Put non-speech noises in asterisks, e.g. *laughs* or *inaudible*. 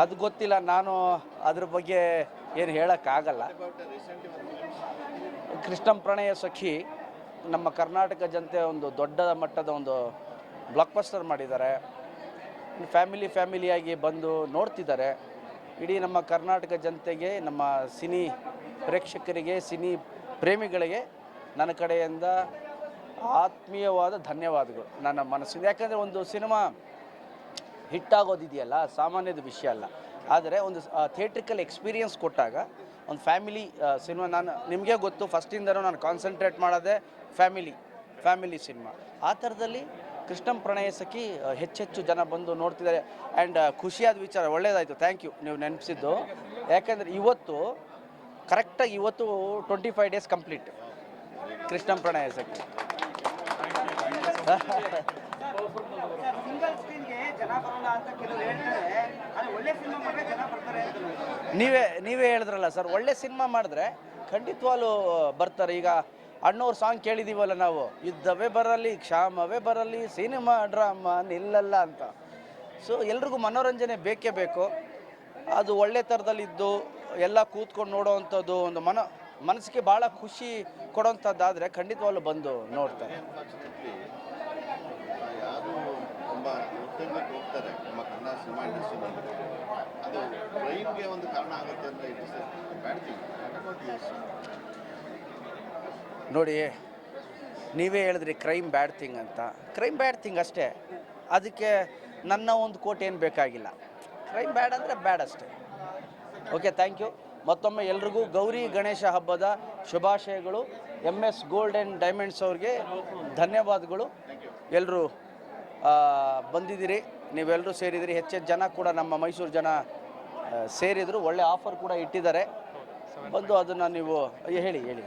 ಅದು ಗೊತ್ತಿಲ್ಲ, ನಾನು ಅದ್ರ ಬಗ್ಗೆ ಏನು ಹೇಳೋಕ್ಕಾಗಲ್ಲ. ಕೃಷ್ಣಂ ಪ್ರಣಯ ಸಖಿ ನಮ್ಮ ಕರ್ನಾಟಕ ಜನತೆ ಒಂದು ದೊಡ್ಡ ಮಟ್ಟದ ಒಂದು ಬ್ಲಾಕ್ ಬಸ್ಟರ್ ಮಾಡಿದ್ದಾರೆ. ಫ್ಯಾಮಿಲಿ ಫ್ಯಾಮಿಲಿಯಾಗಿ ಬಂದು ನೋಡ್ತಿದ್ದಾರೆ. ಇಡೀ ನಮ್ಮ ಕರ್ನಾಟಕ ಜನತೆಗೆ, ನಮ್ಮ ಸಿನಿ ಪ್ರೇಕ್ಷಕರಿಗೆ, ಸಿನಿ ಪ್ರೇಮಿಗಳಿಗೆ ನನ್ನ ಕಡೆಯಿಂದ ಆತ್ಮೀಯವಾದ ಧನ್ಯವಾದಗಳು. ನನ್ನ ಮನಸ್ಸಿಗೆ. ಯಾಕಂದರೆ ಒಂದು ಸಿನಿಮಾ ಹಿಟ್ಟಾಗೋದಿದೆಯಲ್ಲ ಸಾಮಾನ್ಯದ ವಿಷಯ ಅಲ್ಲ. ಆದರೆ ಒಂದು ಥಿಯೇಟ್ರಿಕಲ್ ಎಕ್ಸ್ಪೀರಿಯನ್ಸ್ ಕೊಟ್ಟಾಗ ಒಂದು ಫ್ಯಾಮಿಲಿ ಸಿನಿಮಾ ನಾನು ನಿಮಗೆ ಗೊತ್ತು ಫಸ್ಟಿಂದನೂ ನಾನು ಕಾನ್ಸಂಟ್ರೇಟ್ ಮಾಡೋದೇ ಫ್ಯಾಮಿಲಿ ಫ್ಯಾಮಿಲಿ ಸಿನಿಮಾ ಆ ಥರದಲ್ಲಿ ಕೃಷ್ಣಂ ಪ್ರಣಯ ಸಖಿ ಹೆಚ್ಚೆಚ್ಚು ಜನ ಬಂದು ನೋಡ್ತಿದ್ದಾರೆ. ಆ್ಯಂಡ್ ಖುಷಿಯಾದ ವಿಚಾರ ಒಳ್ಳೆಯದಾಯಿತು ಥ್ಯಾಂಕ್ ಯು ನೀವು ನೆನಪಿಸಿದ್ದು. ಯಾಕೆಂದರೆ ಇವತ್ತು ಕರೆಕ್ಟಾಗಿ ಇವತ್ತು ಟ್ವೆಂಟಿ ಫೈವ್ ಡೇಸ್ ಕಂಪ್ಲೀಟ್ ಕೃಷ್ಣಂ ಪ್ರಣಯ ಸಖಿ *laughs* ಸಿಂಗಲ್ ಸ್ಕ್ರೀನ್ಗೆ ಜನ ಬರಲ್ಲ ಅಂತ ಕೆಲವರು ಹೇಳ್ತಾರೆ. ಆದ್ರೆ ಒಳ್ಳೆ ಸಿನಿಮಾ ಮಾಡಿದ್ರೆ ಜನ ಬರ್ತಾರೆ ನೀವೇ ನೀವೇ ಹೇಳಿದ್ರಲ್ಲ ಸರ್ ಒಳ್ಳೆ ಸಿನಿಮಾ ಮಾಡಿದ್ರೆ ಖಂಡಿತವಾಗ್ಲೂ ಬರ್ತಾರೆ. ಈಗ ಅಣ್ಣವ್ರ ಸಾಂಗ್ ಕೇಳಿದೀವಲ್ಲ ನಾವು ಯುದ್ಧವೇ ಬರಲಿ ಕ್ಷಾಮವೇ ಬರಲಿ ಸಿನಿಮಾ ಡ್ರಾಮಾ ನಿಲ್ಲಲ್ಲ ಅಂತ. ಸೊ ಎಲ್ರಿಗೂ ಮನೋರಂಜನೆ ಬೇಕೇ ಬೇಕು. ಅದು ಒಳ್ಳೆ ಥರದಲ್ಲಿದ್ದು ಎಲ್ಲ ಕೂತ್ಕೊಂಡು ನೋಡೋವಂಥದ್ದು ಒಂದು ಮನ ಮನಸ್ಸಿಗೆ ಭಾಳ ಖುಷಿ ಕೊಡೋವಂಥದ್ದಾದರೆ ಖಂಡಿತವಾಗ್ಲೂ ಬಂದು ನೋಡ್ತಾರೆ. ಅದು ಬ್ರೈನ್ಗೆ ಒಂದು ಕಾರಣ ಆಗುತ್ತೆ ಅಂತ ಇಟ್ ನೋಡಿ, ನೀವೇ ಹೇಳಿದ್ರಿ ಕ್ರೈಮ್ ಬ್ಯಾಡ್ ಥಿಂಗ್ ಅಂತ. ಕ್ರೈಮ್ ಬ್ಯಾಡ್ ಥಿಂಗ್ ಅಷ್ಟೇ. ಅದಕ್ಕೆ ನನ್ನ ಒಂದು ಕೋಟ್ ಏನು ಬೇಕಾಗಿಲ್ಲ. ಕ್ರೈಮ್ ಬ್ಯಾಡ್ ಅಂದರೆ ಬ್ಯಾಡ್ ಅಷ್ಟೇ. ಓಕೆ ಥ್ಯಾಂಕ್ ಯು ಮತ್ತೊಮ್ಮೆ ಎಲ್ರಿಗೂ ಗೌರಿ ಗಣೇಶ ಹಬ್ಬದ ಶುಭಾಶಯಗಳು. M S gold and diamonds ಅವ್ರಿಗೆ ಧನ್ಯವಾದಗಳು. ಎಲ್ಲರೂ ಬಂದಿದ್ದೀರಿ. ನೀವೆಲ್ಲರೂ ಸೇರಿದ್ರಿ. ಹೆಚ್ಚೆಚ್ಚು ಜನ ಕೂಡ ನಮ್ಮ ಮೈಸೂರು ಜನ ಸೇರಿದ್ರು. ಒಳ್ಳೆ ಆಫರ್ ಕೂಡ ಇಟ್ಟಿದ್ದಾರೆ. ಬಂದು ಅದನ್ನು ನೀವು ಹೇಳಿ ಹೇಳಿ.